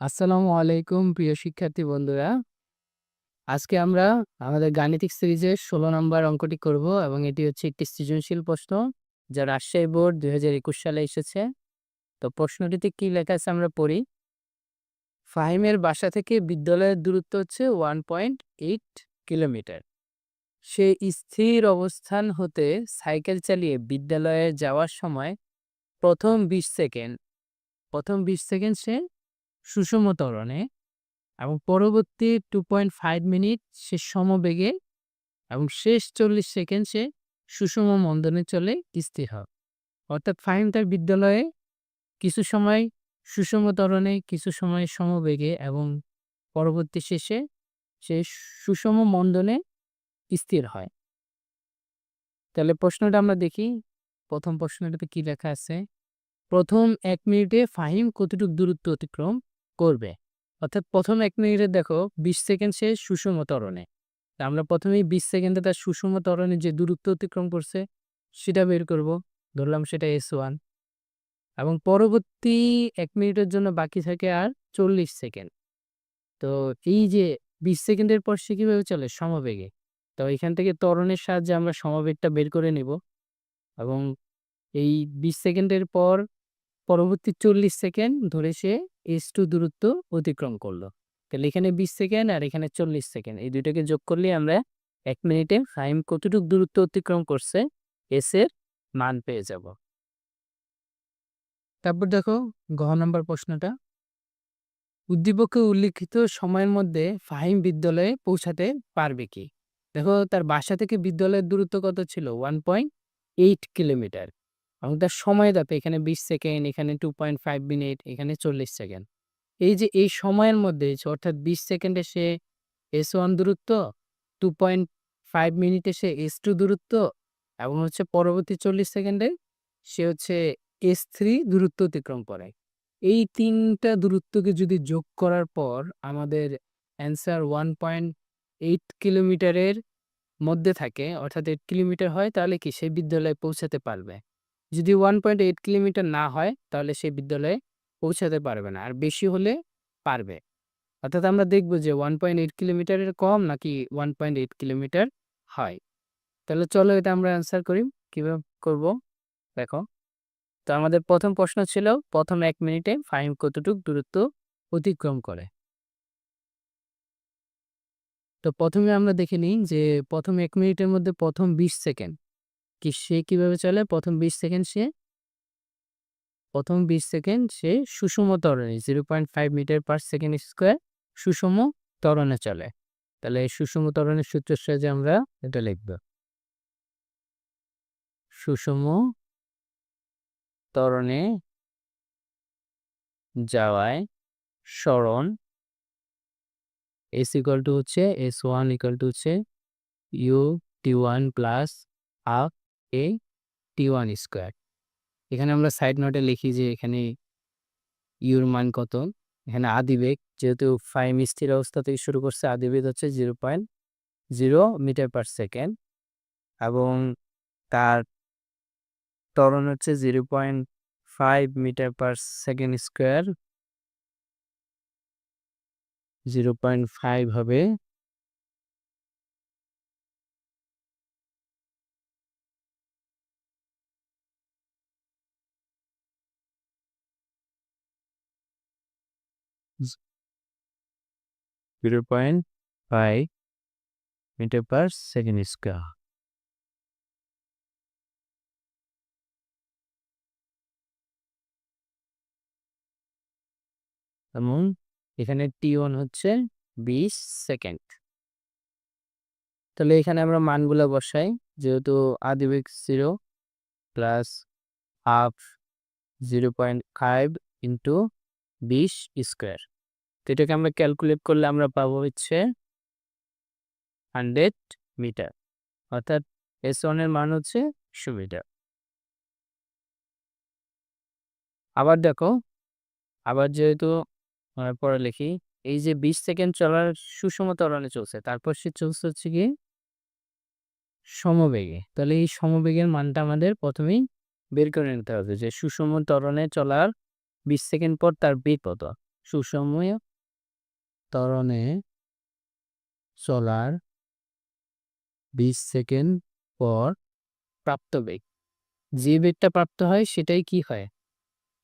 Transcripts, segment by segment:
আসসালামু আলাইকুম, প্রিয় শিক্ষার্থী বন্ধুরা। আজকে আমরা আমাদের গাণিতিক সিরিজের ১৬ নম্বর অঙ্কটি করব এবং এটি হচ্ছে একটি সৃজনশীল প্রশ্ন যা রাজশাহী বোর্ড ২০২১ সালে এসেছে। তো প্রশ্নটিতে কি লেখা আছে আমরা পড়ি। ফাহিমের বাসা থেকে বিদ্যালয়ের দূরত্ব হচ্ছে 1.8 কিলোমিটার। সে স্থির অবস্থান হতে সাইকেল চালিয়ে বিদ্যালয়ে যাওয়ার সময় প্রথম ২০ সেকেন্ড, প্রথম ২০ সেকেন্ড সে সুষম ত্বরণে এবং পরবর্তী 2.5 মিনিট সে সমবেগে এবং শেষ ৪০ সেকেন্ড সে সুষম মন্দনে চলে স্থির হয়। অর্থাৎ ফাহিম তার বিদ্যালয়ে কিছু সময় সুষম ত্বরণে, কিছু সময় সমবেগে এবং পরবর্তী শেষে সে সুষম মন্দনে স্থির হয়। তাহলে প্রশ্নটা আমরা দেখি। প্রথম প্রশ্নটাতে কি লেখা আছে? প্রথম এক মিনিটে ফাহিম কতটুক দূরত্ব অতিক্রম করবে? অর্থাৎ প্রথম এক মিনিটে দেখো ২০ সেকেন্ড সে সুষম তরণে আমরা প্রথমেই ২০ সেকেন্ডে তার সুষম ত্বরণে যে দূরত্ব অতিক্রম করছে, সেটা বের করব। ধরলাম সেটা এস ওয়ান এবং পরবর্তী এক মিনিটের জন্য বাকি থাকে আর ৪০ সেকেন্ড। তো এই যে ২০ সেকেন্ডের পর সে কীভাবে চলে? সমবেগে। তো এখান থেকে ত্বরণের সাহায্যে আমরা সমবেগটা বের করে নেব এবং এই ২০ সেকেন্ডের পর পরবর্তী ৪০ সেকেন্ড ধরে সে এস টু দূরত্ব অতিক্রম করল। তাহলে এখানে ২০ সেকেন্ড আর এখানে ৪০ সেকেন্ড। এই দুইটাকে যোগ করলে আমরা এক মিনিটে ফাহিম কতটুকু দূরত্ব অতিক্রম করছে এস এর মান পেয়ে যাব। তারপর দেখো ঘ নম্বর প্রশ্নটা। উদ্দীপকে উল্লিখিত সময়ের মধ্যে ফাহিম বিদ্যালয়ে পৌঁছাতে পারবে কি? দেখো তার বাসা থেকে বিদ্যালয়ের দূরত্ব কত ছিল? 1.8 কিলোমিটার এবং তার সময় দেখো এখানে ২০ সেকেন্ড, এখানে 2.5 মিনিট, এখানে ৪০ সেকেন্ড। এই যে এই সময়ের মধ্যে অর্থাৎ ২০ সেকেন্ডে সে এস ওয়ান দূরত্ব, 2.5 মিনিটে সে এস টু দূরত্ব এবং হচ্ছে পরবর্তী ৪০ সেকেন্ডে সে হচ্ছে এস থ্রি দূরত্ব অতিক্রম করে। এই তিনটা দূরত্বকে যদি যোগ করার পর আমাদের অ্যান্সার 1.8 কিলোমিটারের মধ্যে থাকে অর্থাৎ এইট কিলোমিটার হয় তাহলে কি সে বিদ্যালয়ে পৌঁছাতে পারবে। যদি 1.8 কিলোমিটার না হয়, তাহলে সে বিদ্যালয়ে পৌঁছাতে পারবে না। আর বেশি হলে পারবে। অর্থাৎ আমরা দেখব যে 1.8 কিলোমিটারের কম নাকি 1.8 কিলোমিটার হয়। তাহলে চলো এটা আমরা অ্যান্সার করি। কীভাবে করব? দেখো। তো আমাদের প্রথম প্রশ্ন ছিল, প্রথম এক মিনিটে ফাহিম কতটুক দূরত্ব অতিক্রম করে? তো প্রথমে আমরা দেখে নিই যে প্রথম এক মিনিটের মধ্যে প্রথম ২০ সেকেন্ড কি সে কীভাবে চলে? প্রথম ২০ সেকেন্ড সে প্রথম ২০ সেকেন্ড সে সুষম ত্বরণে 0.5 মিটার পার সেকেন্ড স্কয়ার সুষম ত্বরণে চলে। তাহলে সুষম ত্বরণের সূত্রের সাহায্যে আমরা এটা লিখব। সুষম ত্বরণে যাওয়ায় সরণ S ইকুয়াল টু হচ্ছে S1 ইকুয়াল টু হচ্ছে U T1 plus half A T1 square. এখানে আমরা সাইড নোটে লিখি যে এখানে ইউর মান কত? এখানে আদিবেগ, যেহেতু ফাহিম স্থির অবস্থা থেকে শুরু করছে, আদিবেগ হচ্ছে 0.0 মিটার পার সেকেন্ড এবং তার ত্বরণ হচ্ছে 0.5 মিটার পার সেকেন্ড স্কয়ার 0.5 হবে zero point five meter per second square এখানে টি ওয়ান হচ্ছে ২০ সেকেন্ড। তাহলে এখানে আমরা মানগুলা বসাই, যেহেতু আদিবেগ 0 প্লাস হাফ 0.5 ইন্টু ২০ স্কোয়ার তো এটাকে আমরা ক্যালকুলেট করলে আমরা পাবো হচ্ছে 100 মিটার। অর্থাৎ S1 এর মান হচ্ছে ১০০ মিটার। আবার দেখো, আবার যেহেতু পরে লিখি এই যে ২০ সেকেন্ড চলার সুষম ত্বরণে চলছে তারপর সে চলছে হচ্ছে কি সমবেগে। তাহলে এই সমবেগের মানটা আমাদের প্রথমেই বের করে নিতে হবে যে সুষম ত্বরণে চলার ২০ সেকেন্ড পর তার কত? সুষম ত্বরণে চলার বিশ সেকেন্ড পর প্রাপ্ত বেগ। যে বেগটা প্রাপ্ত হয় সেটাই কি হয়?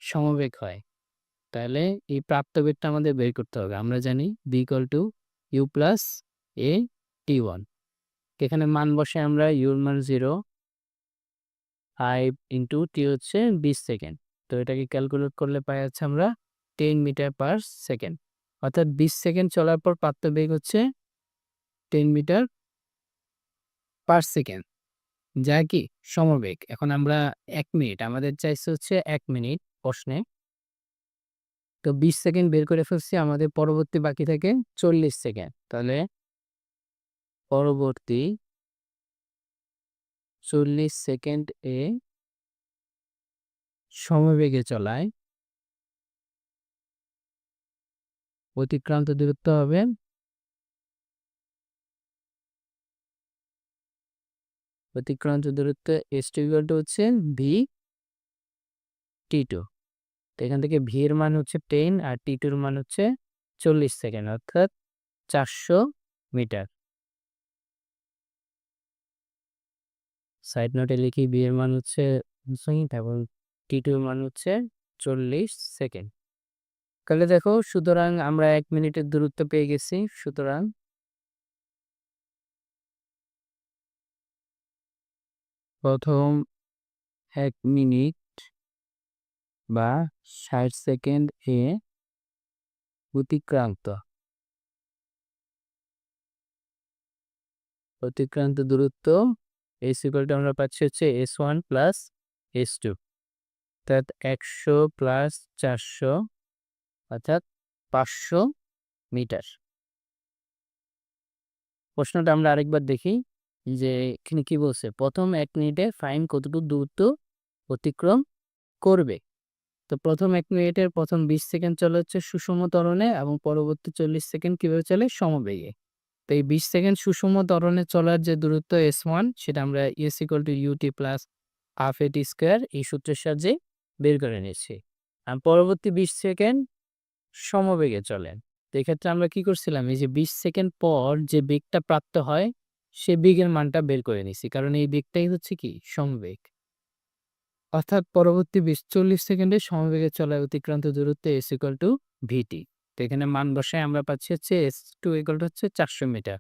সমবেগ হয়। তাহলে এই প্রাপ্ত বেগটা আমাদের বের করতে হবে। আমরা জানি B equal to U plus A T one এখানে মান বসে আমরা ইউর মান জিরো ফাইভ ইন্টু টি হচ্ছে বিশ সেকেন্ড। তো এটাকে ক্যালকুলেট করলে পাই যাচ্ছে আমরা টেন মিটার পার সেকেন্ড অর্থাৎ বিশ সেকেন্ড চলার পর বেগ হচ্ছে টেন মিটার পার সেকেন্ড যা কি? সমবেগ। এখন আমরা এক মিনিট আমাদের চাইছে হচ্ছে এক মিনিট প্রশ্নে। তো বিশ সেকেন্ড বের করে ফেলছি, আমাদের পরবর্তী বাকি থাকে চল্লিশ সেকেন্ড তাহলে পরবর্তী চল্লিশ সেকেন্ড এ সমবেগে চলায়। অতিক্রান্ত দূরত্ব হবে। অতিক্রান্ত দূরত্ব এস টু হচ্ছে ভি টি টু তো এখান থেকে ভি এর মান হচ্ছে টেন আর টি টুর মান হচ্ছে চল্লিশ সেকেন্ড, অর্থাৎ চারশো মিটার। সাইড নোটে লিখি বি এর মান হচ্ছে টি টুর মান হচ্ছে চল্লিশ সেকেন্ড। তাহলে দেখো, সুতরাং আমরা এক মিনিটের দূরত্ব পেয়ে গেছি, সুতরাং প্রথম এক মিনিট বা ষাট সেকেন্ড এ অতিক্রান্ত। অতিক্রান্ত দূরত্ব এস ইকুয়ালটা আমরা পাচ্ছি হচ্ছে S one plus S two অর্থাৎ একশো প্লাস চারশো অর্থাৎ পাঁচশো মিটার। প্রশ্নটা আমরা আরেকবার দেখি যে এখানে কি বলছে, প্রথম এক মিনিটে ফাইন কতটুকু দূরত্ব অতিক্রম করবে? তো প্রথম এক মিনিটের প্রথম বিশ সেকেন্ড চলে হচ্ছে সুষম ত্বরণে এবং পরবর্তী চল্লিশ সেকেন্ড কীভাবে চলে? সমবেগে। তো এই বিশ সেকেন্ড সুষম ত্বরণে চলার যে দূরত্ব এস ওয়ান সেটা আমরা S equal to U T plus half A T square এই সূত্রের সাহায্যে বের করে নিচ্ছি আর পরবর্তী বিশ সেকেন্ড সমবেগে চলেন। তো এক্ষেত্রে আমরা কি করছিলাম? এই যে বিশ সেকেন্ড পর যে বেগটা প্রাপ্ত হয়, সে বেগের মানটা বের করে নিছি কারণ এই বেগটাই হচ্ছে কি? সমবেগ। অর্থাৎ পরবর্তী বিশ চল্লিশ সেকেন্ডে সমবেগে চলায় অতিক্রান্ত দূরত্ব এস ইকুয়াল টু ভিটি তো এখানে মান বসায় আমরা পাচ্ছি হচ্ছে এস টু ইকুয়াল টু হচ্ছে চারশো মিটার।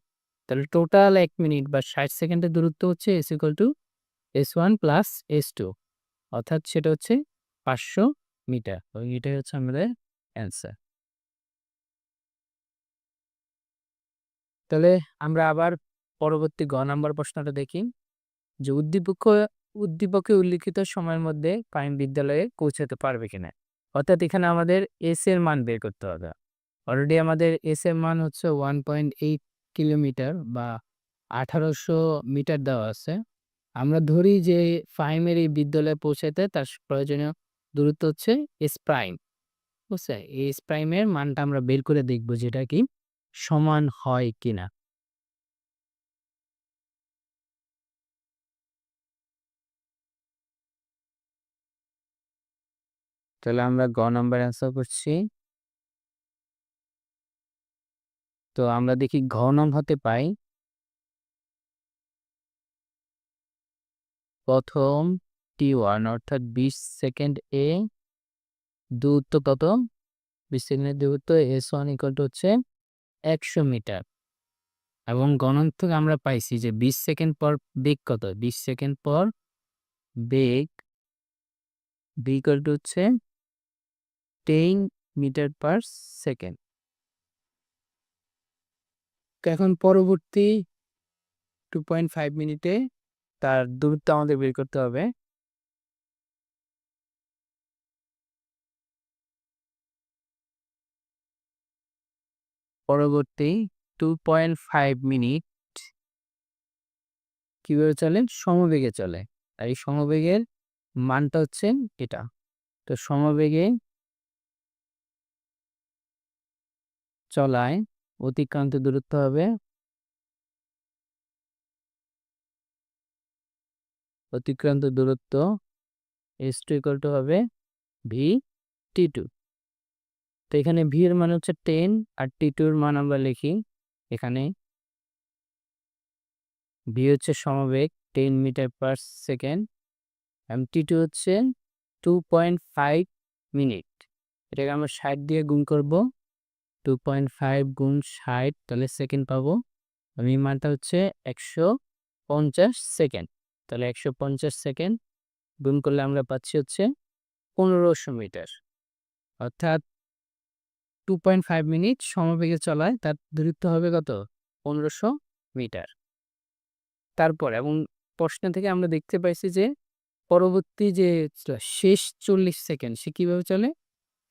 তাহলে টোটাল এক মিনিট বা ষাট সেকেন্ডের দূরত্ব হচ্ছে S equal to S one plus S two অর্থাৎ সেটা হচ্ছে পাঁচশো মিটার। এবং এটাই হচ্ছে আমাদের অ্যান্সার তাহলে আমরা আবার পরবর্তী গ নাম্বার প্রশ্নটা দেখি। যে উদ্দীপক, উদ্দীপকে উল্লিখিত সময়ের মধ্যে প্রাইম বিদ্যালয়ে পৌঁছাতে পারবে কিনা? অর্থাৎ এখানে আমাদের এস এর মান বের করতে হবে। অলরেডি আমাদের এস এর মান হচ্ছে ওয়ান পয়েন্ট এইট কিলোমিটার বা আঠারোশো মিটার দেওয়া আছে। আমরা ধরি যে ফাইমের এই বিদ্যালয়ে পৌঁছাতে তার প্রয়োজনীয় দূরত্ব হচ্ছে এস প্রাইম বুঝছে? এস প্রাইমের মানটা আমরা বের করে দেখব যেটা কি সমান হয় কিনা। তাহলে আমরা গ নাম্বার অ্যান্সার করছি। তো আমরা দেখি ঘ নম হতে পাই। প্রথম টি ওয়ান অর্থাৎ বিশ সেকেন্ড এ দূরত্ব কত? বিশ সেকেন্ডের দূরত্ব এস ওয়ান ইকুয়াল টু হচ্ছে একশো মিটার। এবং গণন আমরা পাইছি যে বিশ সেকেন্ড পর বেগ কত? বিশ সেকেন্ড পর বেগ বি ইকুয়াল টু হচ্ছে টেন মিটার পার সেকেন্ড এখন পরবর্তী টু পয়েন্ট ফাইভ মিনিটে তার দূরত্ব আমাদের বের করতে হবে। পরবর্তী টু পয়েন্ট ফাইভ মিনিট কীভাবে চলে? সমবেগে চলে। আর এই সমবেগের মানটা হচ্ছে এটা। তো সমবেগে চলায় অতিক্রান্ত দূরত্ব হবে অতিক্রান্ত দূরত্ব এস টু ইকুয়াল টু হবে ভি টি টু তো এখানে ভি এর মান হচ্ছে টেন আর টি টু এর মান আমরা লিখি এখানে। ভি হচ্ছে সমবেগ টেন মিটার পার সেকেন্ড এবং টি টু হচ্ছে টু পয়েন্ট ফাইভ মিনিট। এটাকে আমরা ষাট দিয়ে গুণ করব। টু পয়েন্ট ফাইভ গুণ ষাট, তাহলে সেকেন্ড পাবো। আমি মানটা হচ্ছে একশো পঞ্চাশ সেকেন্ড। তাহলে একশো পঞ্চাশ সেকেন্ড গুণ করলে আমরা পাচ্ছি হচ্ছে পনেরোশো মিটার। অর্থাৎ টু পয়েন্ট ফাইভ মিনিট সমবেগে চলায়, তার দূরত্ব হবে কত? পনেরোশো মিটার। তারপর এবং প্রশ্ন থেকে আমরা দেখতে পাইছি যে, পরবর্তী যে শেষ চল্লিশ সেকেন্ড সে কীভাবে চলে?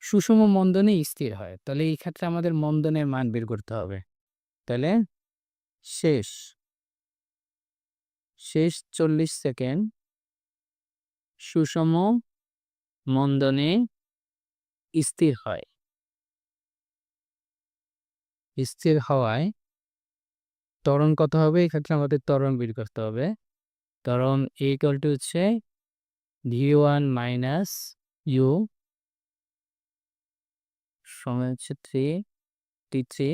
সুষম মন্দনে স্থির হয়। তাহলে এই ক্ষেত্রে আমাদের মন্দনের মান বের করতে হবে। তাহলে শেষ শেষ চল্লিশ সেকেন্ড সুষম মন্দনে স্থির হয়। স্থির হওয়ায় ত্বরণ কত হবে? এক্ষেত্রে আমাদের ত্বরণ বের করতে হবে। ত্বরণ এ ইকুয়াল টু হচ্ছে ভি ওয়ান মাইনাস ইউ সময় হচ্ছে থ্রি টি থ্রি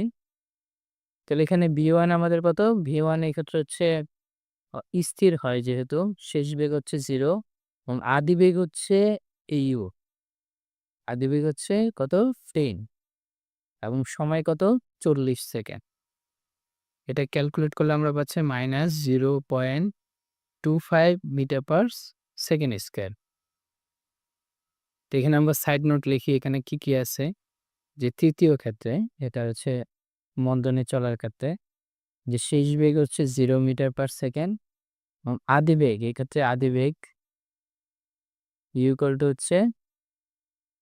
তাহলে এখানে ভি ওয়ান আমাদের কত? ভি ওয়ান এক্ষেত্রে হচ্ছে স্থির হয় যেহেতু। শেষ বেগ হচ্ছে জিরো এবং আদি বেগ হচ্ছে ইউ আদি বেগ হচ্ছে কত? টেন এবং সময় কত? চল্লিশ সেকেন্ড। এটা ক্যালকুলেট করলে আমরা পাচ্ছি minus zero point two five metre per second square এখানে আমরা সাইড নোট লিখি, এখানে কি কি আছে? যে তৃতীয় ক্ষেত্রে, এটা হচ্ছে মন্দনে চলার ক্ষেত্রে, যে শেষ বেগ হচ্ছে জিরো মিটার পার সেকেন্ড এবং আদি বেগ এক্ষেত্রে আদি বেগ ইউকলটা হচ্ছে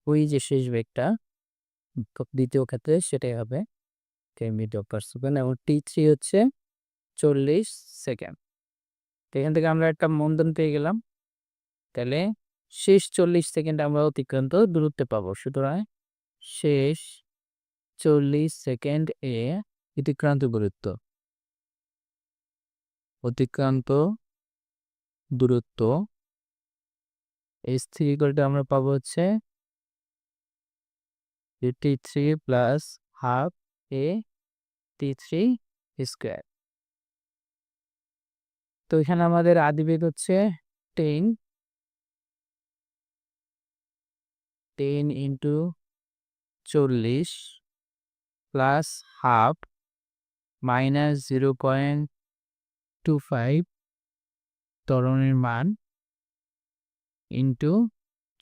ওই যে শেষ বেগটা, দ্বিতীয় ক্ষেত্রে সেটাই হবে। মিটার পার সেকেন্ড এবং টি থ্রি হচ্ছে চল্লিশ সেকেন্ড এখান থেকে আমরা একটা মন্দন পেয়ে গেলাম। তাহলে শেষ চল্লিশ সেকেন্ড আমরা অতিক্রান্ত দূরত্বে পাবো। সুতরাং শেষ চল্লিশ সেকেন্ড এ অতিক্রান্ত দূরত্ব। অতিক্রান্ত দূরত্ব এই স্থিরিকলটা আমরা পাবো হচ্ছে t three plus half a t three square. তো এখানে আমাদের আদিবেগ হচ্ছে টেন। টেন ইন্টু চল্লিশ plus half minus zero point two five ত্বরণের মান ইন্টু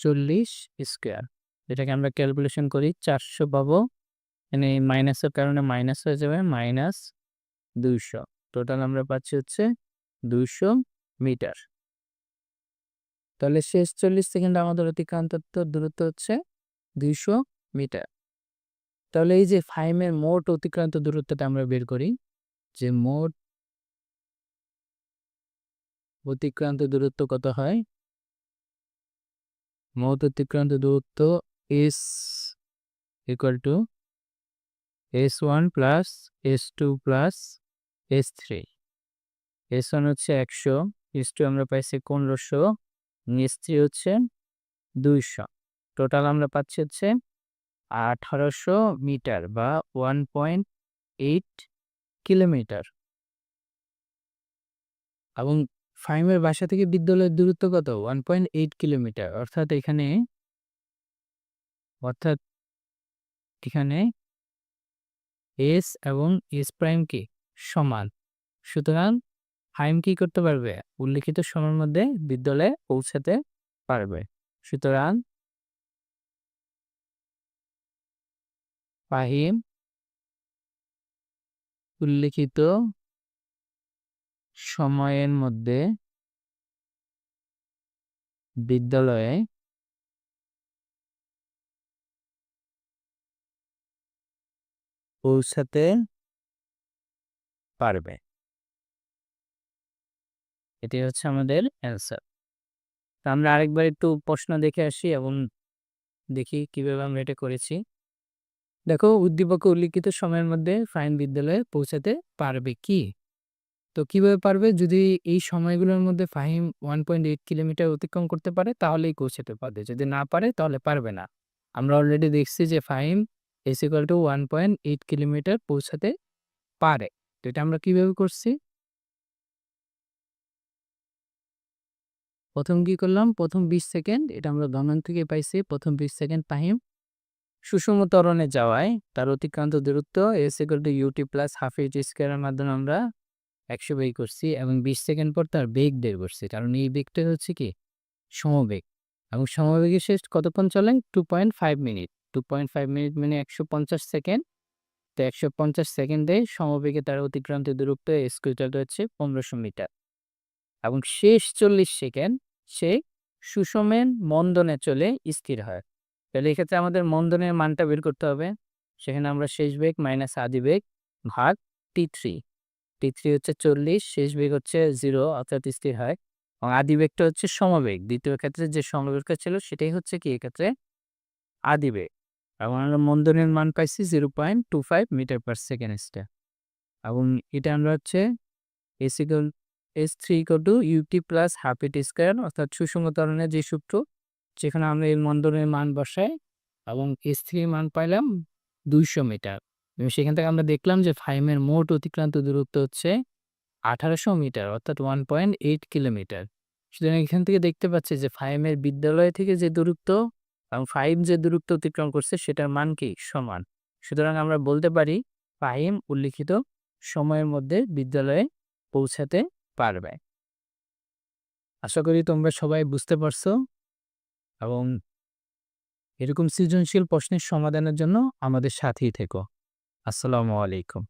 চল্লিশ স্কোয়ার। যেটাকে আমরা ক্যালকুলেশন করি চারশো পাবো এখানে মাইনাসের কারণে মাইনাস হয়ে যাবে মাইনাস দুইশো। টোটাল আমরা পাচ্ছি হচ্ছে দুইশো মিটার। তাহলে শেষ চল্লিশ সেকেন্ড আমাদের অতিক্রান্ত দূরত্ব হচ্ছে দুইশো মিটার। তাহলে এই যে ফাইমের মোট অতিক্রান্ত দূরত্বটা আমরা বের করি, যে মোট অতিক্রান্ত দূরত্ব কত হয়? মোট অতিক্রান্ত দূরত্ব s equal to s one plus s two plus s three. S one হচ্ছে একশো, এস টু আমরা পাইছি পনেরোশো, এস থ্রি হচ্ছে দুইশো। টোটাল আমরা পাচ্ছি হচ্ছে আঠারোশো মিটার বা ওয়ান পয়েন্ট এইট কিলোমিটার। এবং ফাইমের বাসা থেকে বিদ্যালয়ের দূরত্ব কত? One point eight kilometre. অর্থাৎ এখানে অর্থাৎ এখানে এস এবং এস প্রাইম কি? সমান। সুতরাং ফাইম কি করতে পারবে? উল্লিখিত সময়ের মধ্যে বিদ্যালয়ে পৌঁছাতে পারবে। সুতরাং ফাহিম উল্লিখিত সময়ের মধ্যে বিদ্যালয়ে পৌঁছাতে পারবে। এটি হচ্ছে আমাদের অ্যান্সার তো আমরা আরেকবার একটু প্রশ্ন দেখে আসি এবং দেখি কীভাবে আমরা এটা করেছি। দেখো, উদ্দীপক উল্লিখিত সময়ের মধ্যে ফাইন বিদ্যালয়ে পৌঁছাতে পারবে কি? তো কীভাবে পারবে? যদি এই সময়গুলোর মধ্যে Fahim one point eight kilometre অতিক্রম করতে পারে, তাহলেই পৌঁছাতে পারবে। যদি না পারে, তাহলে পারবে না। আমরা অলরেডি দেখছি যে Fahim is equal to one point eight kilometre পৌঁছাতে পারে। তো এটা আমরা কীভাবে করছি? প্রথম কি করলাম? প্রথম বিশ সেকেন্ড, এটা আমরা ধনন থেকে পাইছি, প্রথম বিশ সেকেন্ড টাইম সুষম ত্বরণে যাওয়ায় তার অতিক্রান্ত দূরত্ব s equal to u t plus half h স্কোয়ারের মাধ্যমে আমরা একশো বেগ করছি এবং বিশ সেকেন্ড পর তার বেগ বের করছি। কারণ এই বেগটা হচ্ছে কি? সমবেগ। এবং সমবেগের শেষ কতক্ষণ চলেন? Two point five minute two point five minute মানে একশো পঞ্চাশ সেকেন্ড তো একশো পঞ্চাশ সেকেন্ডে সমবেগে তার অতিক্রান্ত দূরত্ব স্কুটারটা হচ্ছে পনেরোশো মিটার। এবং শেষ চল্লিশ সেকেন্ড সে সুষমের মন্দনে চলে স্থির হয়। তাহলে এক্ষেত্রে আমাদের মন্দনের মানটা বের করতে হবে। সেখানে আমরা শেষ বেগ মাইনাস আদি বেগ ভাগ টি থ্রি টি থ্রি হচ্ছে চল্লিশ, শেষ বেগ হচ্ছে জিরো অর্থাৎ স্থির হয়। এবং আদি বেগটা হচ্ছে সমবেগ। দ্বিতীয় ক্ষেত্রে যে সমবেগটা ছিল সেটাই হচ্ছে কি এক্ষেত্রে? আদি বেগ। এবং আমরা মন্দনের মান পাইছি zero point two five metre per second star এবং এটা আমরা হচ্ছে এসিকল s three equal to u t plus half it square অর্থাৎ সুষম ত্বরণের যে সূত্র, যেখানে আমরা এই মন্দনের মান বসাই এবং এস থ্রি মান পাইলাম দুইশো মিটার এবং সেখান থেকে আমরা দেখলাম যে ফাইমের মোট অতিক্রান্ত দূরত্ব হচ্ছে আঠারোশো মিটার অর্থাৎ ওয়ান পয়েন্ট এইট কিলোমিটার সুতরাং এখান থেকে দেখতে পাচ্ছি যে ফাইমের বিদ্যালয় থেকে যে দূরত্ব এবং ফাইভ যে দূরত্ব অতিক্রম করছে সেটার মান কি? সমান। সুতরাং আমরা বলতে পারি ফাইম উল্লিখিত সময়ের মধ্যে বিদ্যালয়ে পৌঁছাতে পারবে। আশা করি তোমরা সবাই বুঝতে পারছ এবং এরকম সৃজনশীল প্রশ্নের সমাধানের জন্য আমাদের সাথেই থেকো। আসসালামু আলাইকুম।